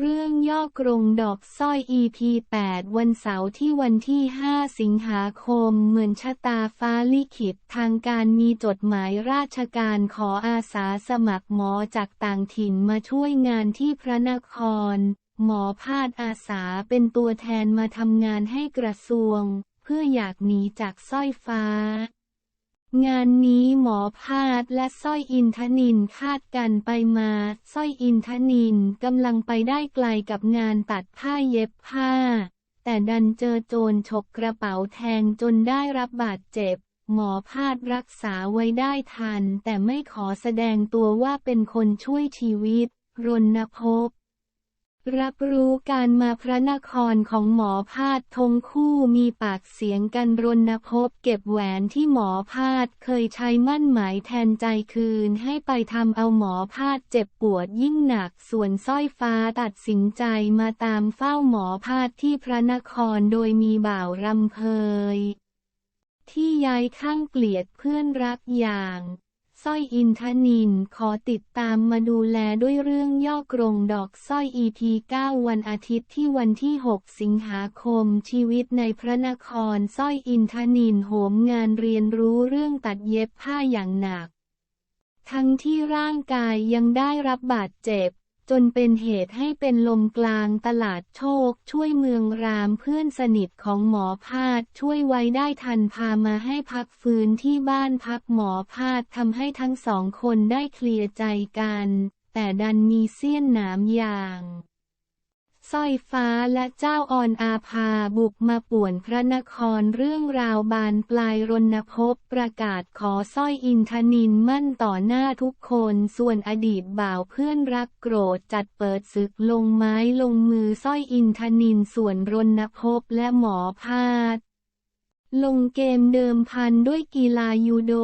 เรื่องย่อกรงดอกสร้อย EP 8 วันเสาร์ที่วันที่ 5 สิงหาคม เหมือนชะตาฟ้าลิขิตทางการมีจดหมายราชการขออาสาสมัครหมอจากต่างถิ่นมาช่วยงานที่พระนคร หมอพาดอาสาเป็นตัวแทนมาทำงานให้กระทรวง เพื่ออยากหนีจากสร้อยฟ้า งานนี้หมอพาดและสร้อยอินทนินคาดกันไปมาสร้อยอินทนินกำลังไปได้ไกลกับงานตัดผ้าเย็บผ้า แต่ดันเจอโจรฉกกระเป๋าแทงจนได้รับบาดเจ็บ หมอพาดรักษาไว้ได้ทัน แต่ไม่ขอแสดงตัวว่าเป็นคนช่วยชีวิต รณพบ รับรู้การมาพระนครของหมอพาดทงคู่มีปากเสียงกันรณพบเก็บแหวนที่หมอพาดเคยใช้มั่นหมายแทนใจคืนให้ไปทำเอาหมอพาดเจ็บปวดยิ่งหนักส่วนสร้อยฟ้าตัดสินใจมาตามเฝ้าหมอพาดที่พระนครโดยมีบ่าวรำเพยที่ย้ายข้างเกลียดเพื่อนรักอย่าง ร้อยอินทนิน ขอติดตามมาดูแลด้วยเรื่องย่อกรงดอกสร้อย EP 9 วันอาทิตย์ที่วันที่ 6 สิงหาคม ชีวิตในพระนครสร้อยอินทนินโหมงานเรียนรู้เรื่องตัดเย็บผ้าอย่างหนัก ทั้งที่ร่างกายยังได้รับบาดเจ็บ จนเป็นเหตุให้เป็นลมกลางตลาดโชค ช่วยเมืองรามเพื่อนสนิทของหมอพาดช่วยไว้ได้ทันพามาให้พักฟื้นที่บ้านพักหมอพาดทำให้ทั้งสองคนได้เคลียร์ใจกัน แต่ดันมีเสี้ยนหนามอย่าง สร้อยฟ้าและเจ้าออนอาภาบุกมาป่วนพระนครเรื่องราวบานปลายรณพบประกาศขอสร้อยอินทนินมั่นต่อหน้าทุกคนส่วนอดีตบ่าวเพื่อนรักโกรธจัดเปิดศึกลงไม้ลงมือสร้อยอินทนินส่วนรณพบและหมอพาดลงเกมเดิมพันด้วยกีฬายูโด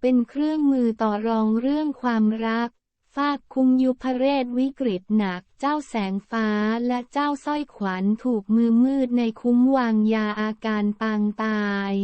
เป็นเครื่องมือต่อรองเรื่องความรัก ฟากคุมยุพเรศวิกฤตหนัก เจ้าแสงฟ้าและเจ้าสร้อยขวัญถูกมือมืดในคุ้มวางยาอาการปางตาย